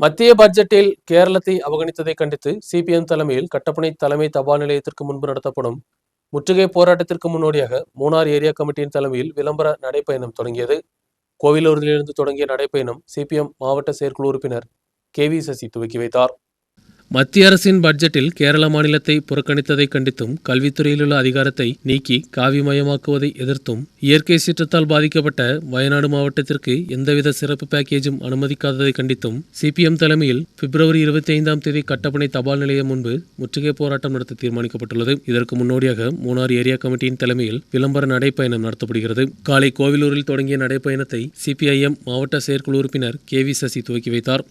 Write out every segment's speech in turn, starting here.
மத்திய பட்ஜெட்டில் கேரளத்தை அவகணித்ததை கண்டித்து சிபிஎம் தலைமையில் கட்டப்பனை தலைமை தபால் நிலையத்திற்கு முன்பு நடத்தப்படும் முற்றுகை போராட்டத்திற்கு முன்னோடியாக மூணார் ஏரியா கமிட்டியின் தலைமையில் விளம்பர நடைப்பயணம் தொடங்கியது. கோவிலூரிலிருந்து தொடங்கிய நடைப்பயணம் சிபிஎம் மாவட்ட செயற்குழு உறுப்பினர் கே வி சசி துவக்கி வைத்தார். மத்திய அரசின் பட்ஜெட்டில் கேரள மாநிலத்தை புறக்கணித்ததை கண்டித்தும் கல்வித்துறையில் உள்ள அதிகாரத்தை நீக்கி காவிமயமாக்குவதை எதிர்த்தும் இயற்கை சீற்றத்தால் பாதிக்கப்பட்ட வயநாடு மாவட்டத்திற்கு எந்தவித சிறப்பு பேக்கேஜும் அனுமதிக்காததை கண்டித்தும் சிபிஎம் தலைமையில் பிப்ரவரி இருபத்தி ஐந்தாம் தேதி கட்டப்பனை தபால் நிலையம் முன்பு முற்றுகை போராட்டம் நடத்த தீர்மானிக்கப்பட்டுள்ளது. இதற்கு முன்னோடியாக மூணார் ஏரியா கமிட்டியின் தலைமையில் விளம்பர நடைப்பயணம் நடத்தப்படுகிறது. காலை கோவிலூரில் தொடங்கிய நடைப்பயணத்தை சிபிஐஎம் மாவட்ட செயற்குழு உறுப்பினர் கே வி சசி துவக்கி வைத்தார்.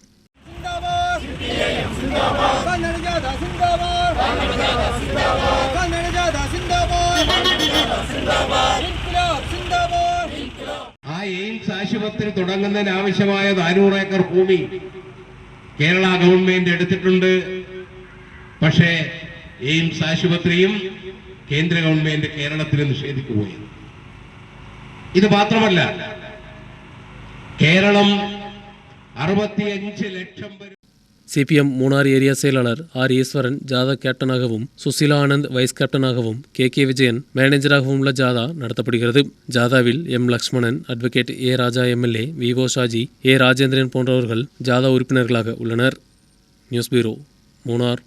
ആ എയിംസ് ആശുപത്രി തുടങ്ങുന്നതിന് ആവശ്യമായ നാനൂറ് ഏക്കർ ഭൂമി കേരള ഗവൺമെന്റ് എടുത്തിട്ടുണ്ട്. പക്ഷേ എയിംസ് ആശുപത്രിയും കേന്ദ്ര ഗവൺമെന്റ് കേരളത്തിന് പോയി ഇത് മാത്രമല്ല കേരളം അറുപത്തിയഞ്ച് ലക്ഷം പേർ சிபிஎம் மூணார் ஏரியா செயலாளர் ஆர் ஈஸ்வரன் ஜாதா கேப்டனாகவும் சுசிலா ஆனந்த் வைஸ் கேப்டனாகவும் கே கே விஜயன் மேனேஜராகவும் உள்ள ஜாதா நடத்தப்படுகிறது. ஜாதாவில் M Lakshmanan advocate A Raja MLA Vivo Shaji A Rajendran போன்றவர்கள் ஜாதா உறுப்பினர்களாக உள்ளனர். News bureau Munnar.